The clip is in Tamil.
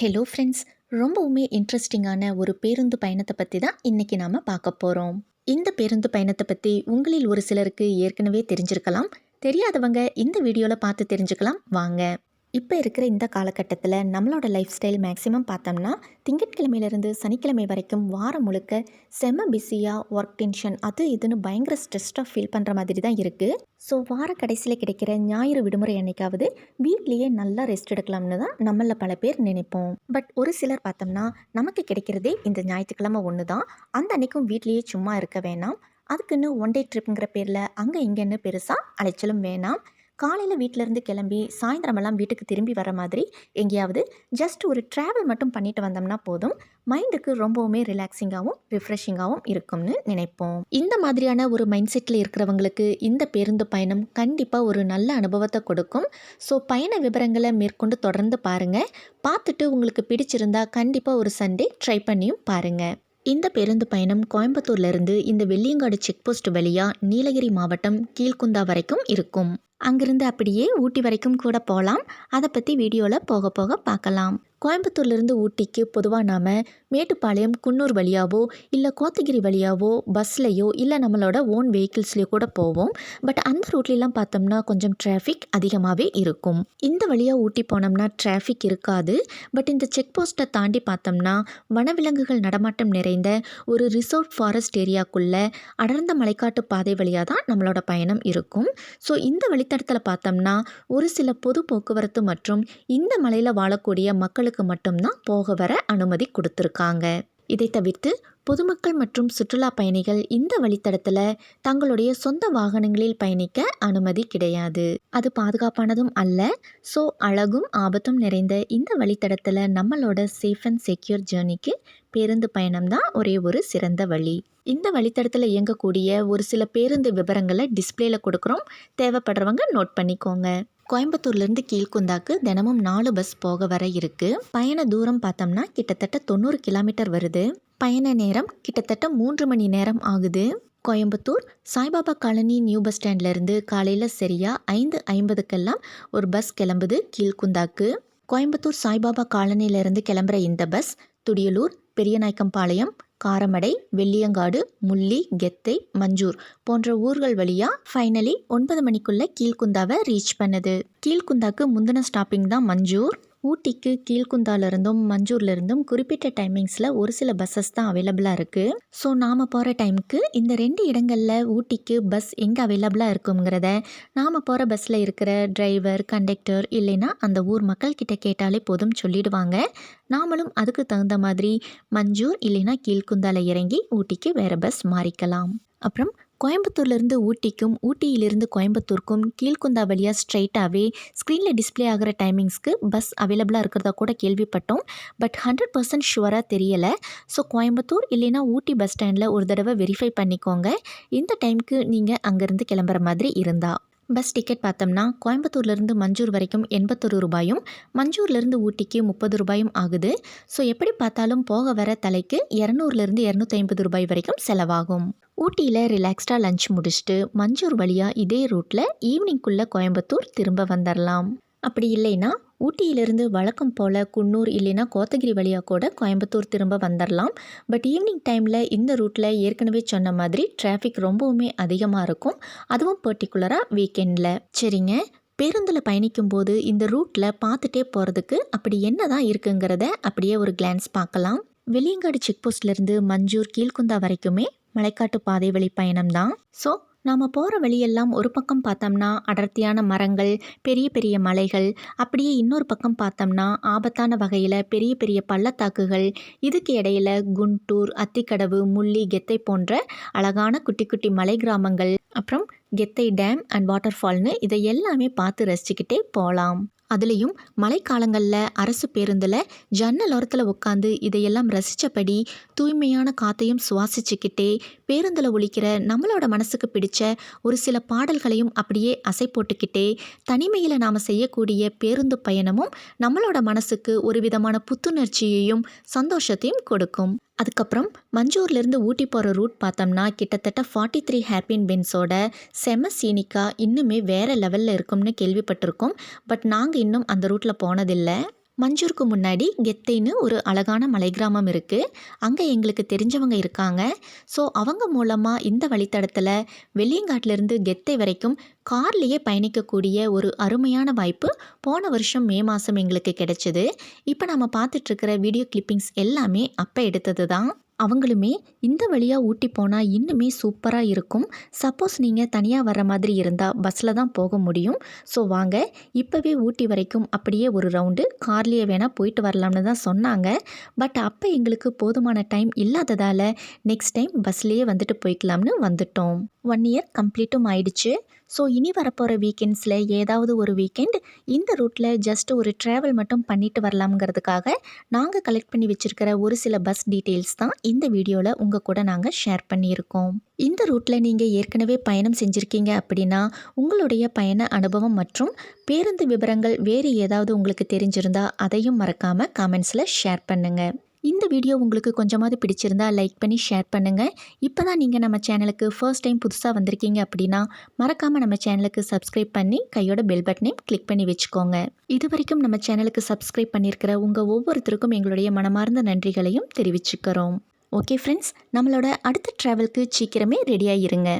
ஹலோ ஃப்ரெண்ட்ஸ் ரொம்பவுமே இன்ட்ரெஸ்டிங்கான ஒரு பேருந்து பயணத்தை பற்றி தான் இன்றைக்கி நாம் பார்க்க போகிறோம் இந்த பேருந்து பயணத்தை பற்றி உங்களில் ஒரு சிலருக்கு ஏற்கனவே தெரிஞ்சிருக்கலாம். தெரியாதவங்க இந்த வீடியோவில் பார்த்து தெரிஞ்சுக்கலாம். வாங்க. இப்போ இருக்கிற இந்த காலகட்டத்தில் நம்மளோட லைஃப் ஸ்டைல் மேக்ஸிமம் பார்த்தோம்னா திங்கட்கிழமையிலேருந்து சனிக்கிழமை வரைக்கும் வாரம் முழுக்க செம பிஸியாக ஒர்க் டென்ஷன் அது இதுன்னு பயங்கர ஸ்ட்ரெஸ்டாக ஃபீல் பண்ணுற மாதிரி தான் இருக்குது ஸோ வார கடைசியில் கிடைக்கிற ஞாயிறு விடுமுறை அன்னைக்காவது வீட்லேயே நல்லா ரெஸ்ட் எடுக்கலாம்னு தான் நம்மளில் பல பேர் நினைப்போம். பட் ஒரு சிலர் பார்த்தோம்னா நமக்கு கிடைக்கிறதே இந்த ஞாயிற்றுக்கிழமை ஒன்று தான். அந்த அன்னைக்கும் வீட்லேயே சும்மா இருக்க வேணாம். அதுக்குன்னு ஒன் டே ட்ரிப்புங்கிற பேரில் அங்கே இங்கேன்னு பெருசாக அலைச்சலும் வேணாம். காலையில் வீட்டிலேருந்து கிளம்பி சாயந்தரமெல்லாம் வீட்டுக்கு திரும்பி வர மாதிரி எங்கேயாவது ஜஸ்ட் ஒரு ட்ராவல் மட்டும் பண்ணிட்டு வந்தோம்னா போதும். மைண்டுக்கு ரொம்பவுமே ரிலாக்ஸிங்காகவும் ரிஃப்ரெஷிங்காகவும் இருக்கும்னு நினைப்போம். இந்த மாதிரியான ஒரு மைண்ட் செட்டில் இருக்கிறவங்களுக்கு இந்த பேருந்து பயணம் கண்டிப்பாக ஒரு நல்ல அனுபவத்தை கொடுக்கும். ஸோ பயண விவரங்களை மேற்கொண்டு தொடர்ந்து பாருங்கள் பார்த்துட்டு உங்களுக்கு பிடிச்சிருந்தா கண்டிப்பாக ஒரு சண்டே ட்ரை பண்ணியும் பாருங்கள் இந்த பேருந்து பயணம் கோயம்புத்தூர்லேருந்து இந்த வெள்ளியங்காடு செக் போஸ்ட் வழியாக நீலகிரி மாவட்டம் கீழ்குந்தா வரைக்கும் இருக்கும். அங்கிருந்து அப்படியே ஊட்டி வரைக்கும் கூட போகலாம் அதை பற்றி வீடியோவில் போக போக பார்க்கலாம். கோயம்புத்தூர்லேருந்து ஊட்டிக்கு பொதுவாக நாம் மேட்டுப்பாளையம் குன்னூர் வழியாவோ இல்லை கோத்தகிரி வழியாவோ பஸ்லேயோ இல்லை நம்மளோட ஓன் வெஹிக்கிள்ஸ்லேயோ கூட போவோம். பட் அந்த ரூட்லலாம் பார்த்தோம்னா கொஞ்சம் டிராஃபிக் அதிகமாகவே இருக்கும். இந்த வழியாக ஊட்டி போனோம்னா டிராஃபிக் இருக்காது. பட் இந்த செக் போஸ்ட்டை தாண்டி பார்த்தோம்னா வனவிலங்குகள் நடமாட்டம் நிறைந்த ஒரு ரிசோர்ட் ஃபாரஸ்ட் ஏரியாக்குள்ளே அடர்ந்த மலைக்காட்டு பாதை வழியாக தான் நம்மளோட பயணம் இருக்கும். ஸோ இந்த வழித்தடத்தில் பார்த்தோம்னா ஒரு சில பொது போக்குவரத்து மற்றும் இந்த மலையில் வாழக்கூடிய மக்கள் மக்களுக்கு மட்டும்தான் போக வர அனுமதி கொடுத்துருக்காங்க. இதை தவிர்த்து பொதுமக்கள் மற்றும் சுற்றுலா பயணிகள் இந்த வழித்தடத்தில் தங்களுடைய சொந்த வாகனங்களில் பயணிக்க அனுமதி கிடையாது. அது பாதுகாப்பானதும் அல்ல ஸோ அழகும் ஆபத்தும் நிறைந்த இந்த வழித்தடத்தில் நம்மளோட சேஃப் அண்ட் செக்யூர் ஜேர்னிக்கு பேருந்து பயணம் தான் ஒரே ஒரு சிறந்த வழி. இந்த வழித்தடத்தில் இயங்கக்கூடிய ஒரு சில பேருந்து விவரங்களை டிஸ்பிளேல கொடுக்குறோம். தேவைப்படுறவங்க நோட் பண்ணிக்கோங்க. கோயம்புத்தூர்லேருந்து கீழ்குந்தாக்கு தினமும் நாலு பஸ் போக வர இருக்குது பயண தூரம் பார்த்தோம்னா கிட்டத்தட்ட தொண்ணூறு கிலோமீட்டர் வருது. பயண நேரம் கிட்டத்தட்ட மூன்று மணி நேரம் ஆகுது. Coimbatore Saibaba colony new bus ஸ்டாண்ட்லேருந்து காலையில் சரியாக ஐந்து ஐம்பதுக்கெல்லாம் ஒரு பஸ் கிளம்புது கீழ்குந்தாக்கு கோயம்புத்தூர் சாய்பாபா காலனியிலேருந்து கிளம்புற இந்த பஸ் துடியலூர் பெரியநாயக்கம்பாளையம் காரமடை வெள்ளியங்காடு முள்ளி கெத்தை மஞ்சூர் போன்ற ஊர்கள் வழியாக ஃபைனலி ஒன்பது மணிக்குள்ளே கீழ்குந்தாவை ரீச் பண்ணுது. கீழ்குந்தாக்கு முந்தின ஸ்டாப்பிங் தான் மஞ்சூர். ஊட்டிக்கு கீழ்குந்தாலிருந்தும் மஞ்சூர்லேருந்தும் குறிப்பிட்ட டைமிங்ஸில் ஒரு சில பஸ்ஸஸ் தான் அவைலபிளாக இருக்குது ஸோ நாம் போகிற டைமுக்கு இந்த ரெண்டு இடங்களில் ஊட்டிக்கு பஸ் எங்கே அவைலபிளாக இருக்குங்கிறத நாம் போகிற பஸ்ஸில் இருக்கிற டிரைவர் கண்டக்டர் இல்லைன்னா அந்த ஊர் மக்கள் கிட்ட கேட்டாலே போதும் சொல்லிடுவாங்க. நாமளும் அதுக்கு தகுந்த மாதிரி மஞ்சூர் இல்லைன்னா கீழ்குந்தால இறங்கி ஊட்டிக்கு வேறு பஸ் மாறிக்கலாம். அப்புறம் கோயம்புத்தூர்லேருந்து ஊட்டிக்கும் ஊட்டியிலிருந்து கோயம்புத்தூருக்கும் கீழ்குந்தா வழியாக ஸ்ட்ரைட்டாகவே ஸ்க்ரீனில் டிஸ்பிளே ஆகிற டைமிங்ஸ்க்கு பஸ் அவைலபிளாக இருக்கிறதா கூட கேள்விப்பட்டோம். பட் ஹண்ட்ரட் பர்சன்ட் ஷுவராக தெரியலை. ஸோ கோயம்புத்தூர் இல்லைன்னா ஊட்டி பஸ் ஸ்டாண்டில் ஒரு தடவை வெரிஃபை பண்ணிக்கோங்க. இந்த டைமுக்கு நீங்கள் அங்கேருந்து கிளம்புற மாதிரி இருந்தால் பஸ் டிக்கெட் பார்த்தோம்னா கோயம்புத்தூர்லேருந்து மஞ்சூர் வரைக்கும் எண்பத்தொரு ரூபாயும் மஞ்சூர்லேருந்து ஊட்டிக்கு முப்பது ரூபாயும் ஆகுது. ஸோ எப்படி பார்த்தாலும் போக வர தலைக்கு இரநூறுலேருந்து இரநூத்தி ஐம்பது ரூபாய் வரைக்கும் செலவாகும். ஊட்டியில் ரிலாக்ஸ்டாக லஞ்ச் முடிச்சுட்டு மஞ்சூர் வழியாக இதே ரூட்டில் ஈவினிங்குள்ளே கோயம்புத்தூர் திரும்ப வந்துடலாம் அப்படி இல்லைன்னா ஊட்டியிலிருந்து வழக்கம் போல் குன்னூர் இல்லைன்னா கோத்தகிரி வழியாக கூட கோயம்புத்தூர் திரும்ப வந்துடலாம் பட் ஈவினிங் டைமில் இந்த ரூட்டில் ஏற்கனவே சொன்ன மாதிரி டிராஃபிக் ரொம்பவுமே அதிகமாக இருக்கும். அதுவும் பர்டிகுலராக வீக்கெண்டில் சரிங்க. பேருந்தில் பயணிக்கும்போது இந்த ரூட்டில் பார்த்துட்டே போகிறதுக்கு அப்படி என்ன தான் இருக்குங்கிறத அப்படியே ஒரு கிளான்ஸ் பார்க்கலாம். வெளியங்காடு செக் போஸ்ட்லேருந்து மஞ்சூர் கீழ்குந்தா வரைக்குமே மலைக்காட்டு பாதை வழி பயணம் தான் ஸோ நாம் போகிற வழியெல்லாம் ஒரு பக்கம் பார்த்தோம்னா அடர்த்தியான மரங்கள் பெரிய பெரிய மலைகள் அப்படியே இன்னொரு பக்கம் பார்த்தோம்னா ஆபத்தான வகையில் பெரிய பெரிய பள்ளத்தாக்குகள் இதுக்கு இடையில குண்டூர் அத்திக்கடவு முள்ளி கெத்தை போன்ற அழகான குட்டி குட்டி மலை கிராமங்கள் அப்புறம் கெத்தை டேம் அண்ட் வாட்டர் ஃபால்னு இதை எல்லாமே பார்த்து ரசிச்சுக்கிட்டே போகலாம் அதுலேயும் மழைக்காலங்களில் அரசு பேருந்தில் ஜன்னல் ஓரத்தில் உட்காந்து இதையெல்லாம் ரசித்தபடி தூய்மையான காற்றையும் சுவாசிச்சுக்கிட்டே பேருந்தில் ஒழிக்கிற நம்மளோட மனசுக்கு பிடிச்ச ஒரு சில பாடல்களையும் அப்படியே அசை போட்டுக்கிட்டே தனிமையில் நாம் செய்யக்கூடிய பேருந்து பயணமும் நம்மளோட மனசுக்கு ஒரு விதமான புத்துணர்ச்சியையும் சந்தோஷத்தையும் கொடுக்கும். அதுக்கப்புறம் மஞ்சூர்லேருந்து ஊட்டி போகிற ரூட் பார்த்தோம்னா கிட்டத்தட்ட ஃபார்ட்டி த்ரீ ஹேர்பின் பென்ஸோட செம சீனிக்காக இன்னுமே வேறு லெவலில் இருக்கும்னு கேள்விப்பட்டிருக்கோம். பட் நாங்கள் இன்னும் அந்த ரூட்டில் போனதில்லை. மஞ்சூருக்கு முன்னாடி கெத்தைன்னு ஒரு அழகான மலை கிராமம் இருக்குது அங்கே எங்களுக்கு தெரிஞ்சவங்க இருக்காங்க. ஸோ அவங்க மூலமாக இந்த வழித்தடத்தில் வெள்ளியங்காட்டிலிருந்து கெத்தை வரைக்கும் கார்லேயே பயணிக்கக்கூடிய ஒரு அருமையான வாய்ப்பு போன வருஷம் மே மாதம் எங்களுக்கு கிடைச்சிது. இப்போ நம்ம பார்த்துட்ருக்கிற வீடியோ கிளிப்பிங்ஸ் எல்லாமே அப்போ எடுத்தது தான் அவங்களுமே இந்த வழியாக ஊட்டி போனால் இன்னுமே சூப்பராக இருக்கும். சப்போஸ் நீங்கள் தனியாக வர மாதிரி இருந்தால் பஸ்ஸில் தான் போக முடியும். ஸோ வாங்க. இப்போவே ஊட்டி வரைக்கும் அப்படியே ஒரு ரவுண்டு. கார்லேயே வேணால் போயிட்டு வரலாம்னு தான் சொன்னாங்க. பட் அப்போ எங்களுக்கு போதுமான டைம் இல்லாததால் நெக்ஸ்ட் டைம் பஸ்லேயே வந்துட்டு போய்க்கலாம்னு வந்துட்டோம். ஒன் இயர் கம்ப்ளீட்டும் ஆயிடுச்சு. ஸோ இனி வரப்போகிற வீக்கெண்ட்ஸில் ஏதாவது ஒரு வீக்கெண்ட் இந்த ரூட்டில் ஜஸ்ட் ஒரு ட்ராவல் மட்டும் பண்ணிட்டு வரலாம்ங்கிறதுக்காக நாங்கள் கலெக்ட் பண்ணி வச்சுருக்கிற ஒரு சில பஸ் டீட்டெயில்ஸ் தான் இந்த வீடியோவில் உங்கள் கூட நாங்கள் ஷேர் பண்ணியிருக்கோம். இந்த ரூட்டில் நீங்கள் ஏற்கனவே பயணம் செஞ்சுருக்கீங்க அப்படின்னா உங்களுடைய பயண அனுபவம் மற்றும் பேருந்து விவரங்கள் வேறு ஏதாவது உங்களுக்கு தெரிஞ்சிருந்தால் அதையும் மறக்காமல் காமெண்ட்ஸில் ஷேர் பண்ணுங்கள் இந்த வீடியோ உங்களுக்கு கொஞ்சமாவது பிடிச்சிருந்தா லைக் பண்ணி ஷேர் பண்ணுங்கள் இப்போ தான் நீங்கள் நம்ம சேனலுக்கு ஃபர்ஸ்ட் டைம் புதுசாக வந்திருக்கீங்க அப்படின்னா மறக்காமல் நம்ம சேனலுக்கு சப்ஸ்கிரைப் பண்ணி கையோட பெல் பட்டனையும் கிளிக் பண்ணி வச்சுக்கோங்க. இது வரைக்கும் நம்ம சேனலுக்கு சப்ஸ்கிரைப் பண்ணியிருக்கிற உங்கள் ஒவ்வொருத்தருக்கும் எங்களுடைய மனமார்ந்த நன்றிகளையும் தெரிவிச்சுக்கிறோம். ஓகே ஃப்ரெண்ட்ஸ் நம்மளோட அடுத்த ட்ராவலுக்கு சீக்கிரமே ரெடியாக இருங்க